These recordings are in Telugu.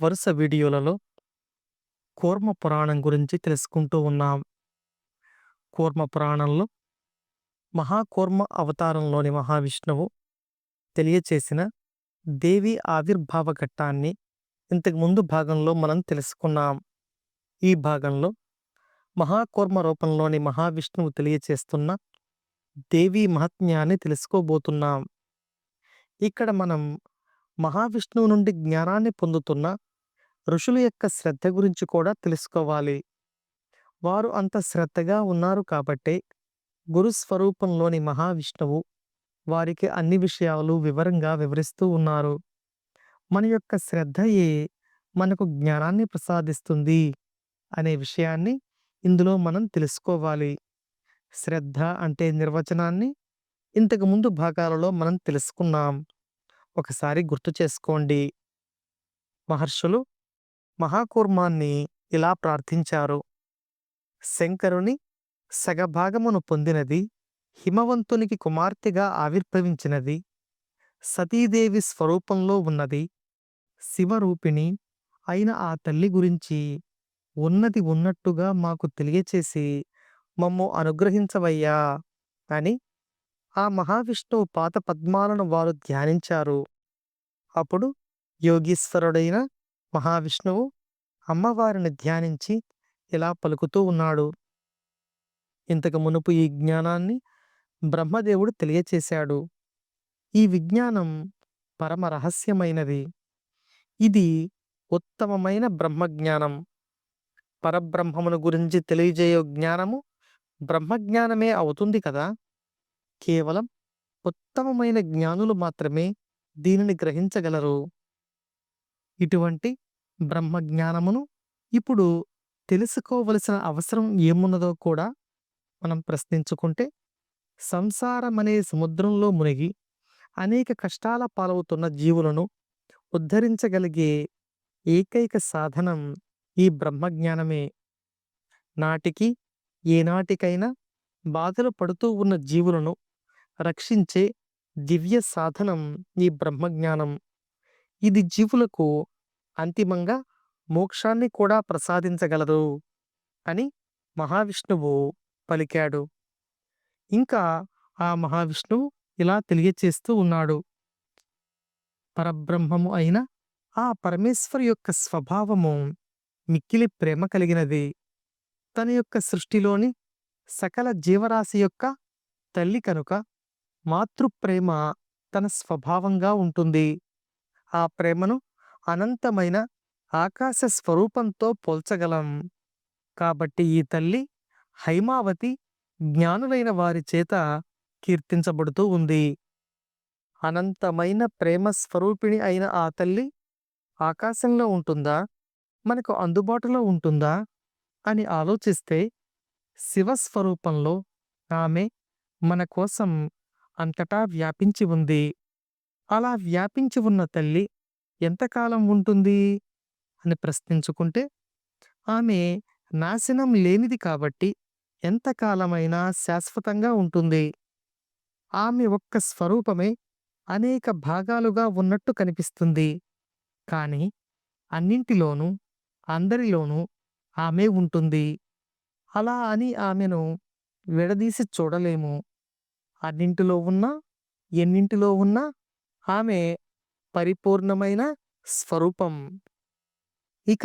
వరుస వీడియోలలో కూర్మ పురాణం గురించి తెలుసుకుంటూ ఉన్నాం. కూర్మ పురాణంలో మహాకూర్మ అవతారంలోని మహావిష్ణువు తెలియచేసిన దేవి ఆవిర్భావ ఘట్టాన్ని ఇంతకు ముందు భాగంలో మనం తెలుసుకున్నాం. ఈ భాగంలో మహాకూర్మ రూపంలోని మహావిష్ణువు తెలియచేస్తున్న దేవీ మహాత్మ్యాన్ని తెలుసుకోబోతున్నాం. ఇక్కడ మనం మహావిష్ణువు నుండి జ్ఞానాన్ని పొందుతున్న ఋషుల యొక్క శ్రద్ధ గురించి కూడా తెలుసుకోవాలి. వారు అంత శ్రద్ధగా ఉన్నారు కాబట్టే గురుస్వరూపంలోని మహావిష్ణువు వారికి అన్ని విషయాలు వివరంగా వివరిస్తూ ఉన్నారు. మన యొక్క శ్రద్ధయే మనకు జ్ఞానాన్ని ప్రసాదిస్తుంది అనే విషయాన్ని ఇందులో మనం తెలుసుకోవాలి. శ్రద్ధ అంటే నిర్వచనాన్ని ఇంతకు ముందు భాగాలలో మనం తెలుసుకున్నాం. ఒకసారి గుర్తు చేసుకోండి. మహర్షులు మహాకూర్మాన్ని ఇలా ప్రార్థించారు. శంకరుని సగభాగమును పొందినది హిమవంతునికి కుమార్తెగా ఆవిర్భవించినది సతీదేవి స్వరూపంలో ఉన్నది శివరూపిణి అయిన ఆ తల్లి గురించి ఉన్నది ఉన్నట్టుగా మాకు తెలియచేసి మమ్ము అనుగ్రహించవయ్యా అని ఆ మహావిష్ణువు పాత పద్మాలను వారు ధ్యానించారు. అప్పుడు యోగీశ్వరుడైన మహావిష్ణువు అమ్మవారిని ధ్యానించి ఇలా పలుకుతూ ఉన్నాడు. ఇంతకు మునుపు ఈ జ్ఞానాన్ని బ్రహ్మదేవుడు తెలియచేశాడు. ఈ విజ్ఞానం పరమ రహస్యమైనది. ఇది ఉత్తమమైన బ్రహ్మజ్ఞానం. పరబ్రహ్మమును గురించి తెలియజేయ జ్ఞానము బ్రహ్మజ్ఞానమే అవుతుంది కదా! కేవలం ఉత్తమమైన జ్ఞానులు మాత్రమే దీనిని గ్రహించగలరు. ఇటువంటి బ్రహ్మజ్ఞానమును ఇప్పుడు తెలుసుకోవలసిన అవసరం ఏమున్నదో కూడా మనం ప్రశ్నించుకుంటే సంసారమనే సముద్రంలో మునిగి అనేక కష్టాల పాలవుతున్న జీవులను ఉద్ధరించగలిగే ఏకైక సాధనం ఈ బ్రహ్మజ్ఞానమే. నాటికి ఏనాటికైనా బాధలు పడుతూ ఉన్న జీవులను రక్షించే దివ్య సాధనం ఈ బ్రహ్మజ్ఞానం. ఇది జీవులకు అంతిమంగా మోక్షాన్ని కూడా ప్రసాదించగలదు అని మహావిష్ణువు పలికాడు. ఇంకా ఆ మహావిష్ణువు ఇలా తెలియచేస్తూ ఉన్నాడు. పరబ్రహ్మము అయిన ఆ పరమేశ్వరు యొక్క స్వభావము మిక్కిలి ప్రేమ కలిగినది. తన యొక్క సృష్టిలోని సకల జీవరాశి యొక్క తల్లి కనుక మాతృప్రేమ తన స్వభావంగా ఉంటుంది. ఆ ప్రేమను అనంతమైన ఆకాశ స్వరూపంతో పోల్చగలం. కాబట్టి ఈ తల్లి హైమావతి జ్ఞానులైన వారి చేత కీర్తించబడుతూ ఉంది. అనంతమైన ప్రేమ స్వరూపిణి అయిన ఆ తల్లి ఆకాశంలో ఉంటుందా? మనకు అందుబాటులో ఉంటుందా? అని ఆలోచిస్తే శివస్వరూపంలో ఆమె మన కోసం అంతటా వ్యాపించి ఉంది. అలా వ్యాపించి ఉన్న తల్లి ఎంతకాలం ఉంటుంది అని ప్రశ్నించుకుంటే ఆమె నాశనం లేనిది కాబట్టి ఎంతకాలమైనా శాశ్వతంగా ఉంటుంది. ఆమె ఒక్క స్వరూపమే అనేక భాగాలుగా ఉన్నట్టు కనిపిస్తుంది. కానీ అన్నింటిలోనూ అందరిలోనూ ఆమె ఉంటుంది. అలా అని ఆమెను విడదీసి చూడలేము. అన్నింటిలో ఉన్నా ఎన్నింటిలో ఉన్నా ఆమె పరిపూర్ణమైన స్వరూపం. ఇక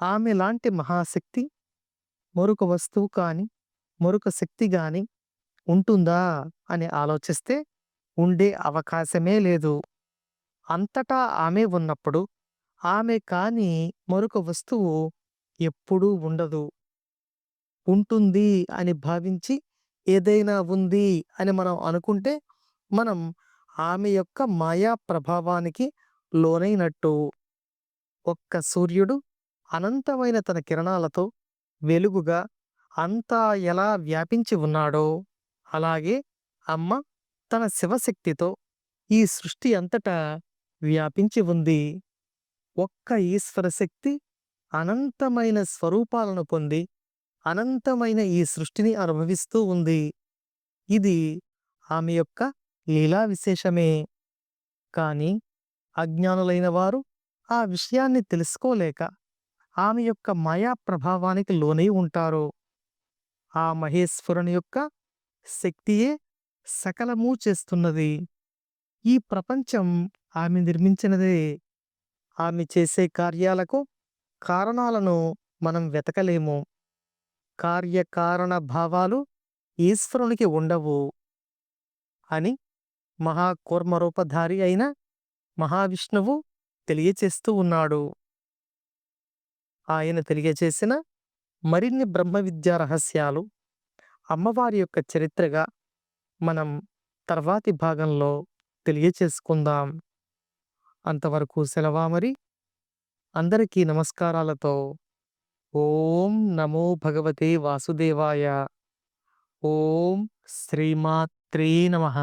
ఆమె లాంటి మహాశక్తి మరొక వస్తువు కానీ మరొక శక్తి కానీ ఉంటుందా అని ఆలోచిస్తే ఉండే అవకాశమే లేదు. అంతటా ఆమె ఉన్నప్పుడు ఆమె కాని మరొక వస్తువు ఎప్పుడూ ఉండదు. ఉంటుంది అని భావించి ఏదైనా ఉంది అని మనం అనుకుంటే మనం ఆమె యొక్క మాయా ప్రభావానికి లోనైనట్టు. ఒక్క సూర్యుడు అనంతమైన తన కిరణాలతో వెలుగుగా అంతా ఎలా వ్యాపించి ఉన్నాడో అలాగే అమ్మ తన శివశక్తితో ఈ సృష్టి అంతటా వ్యాపించి ఉంది. ఒక్క ఈశ్వర శక్తి అనంతమైన స్వరూపాలను పొంది అనంతమైన ఈ సృష్టిని అనుభవిస్తూ ఉంది. ఇది ఆమె యొక్క లీలా విశేషమే. కానీ అజ్ఞానులైన వారు ఆ విషయాన్ని తెలుసుకోలేక ఆమె యొక్క మాయా ప్రభావానికి లోనై ఉంటారు ఆ మహేశ్వరుని యొక్క శక్తియే సకలమూ చేస్తున్నది ఈ ప్రపంచం ఆమె నిర్మించినదే ఆమె చేసే కార్యాలకు కారణాలను మనం వెతకలేము కార్యకారణ భావాలు ఈశ్వరునికి ఉండవు అని మహాకూర్మరూపధారి అయిన మహావిష్ణువు తెలియచేస్తూ ఉన్నాడు. ఆయన తెలియచేసిన మరిన్ని బ్రహ్మ విద్యా రహస్యాలు అమ్మవారి యొక్క చరిత్రగా మనం తర్వాతి భాగంలో తెలియచేసుకుందాం. అంతవరకు సెలవా మరి? అందరికీ నమస్కారాలతో ఓం నమో భగవతే వాసుదేవాయ. ఓం శ్రీమాత్రే నమః.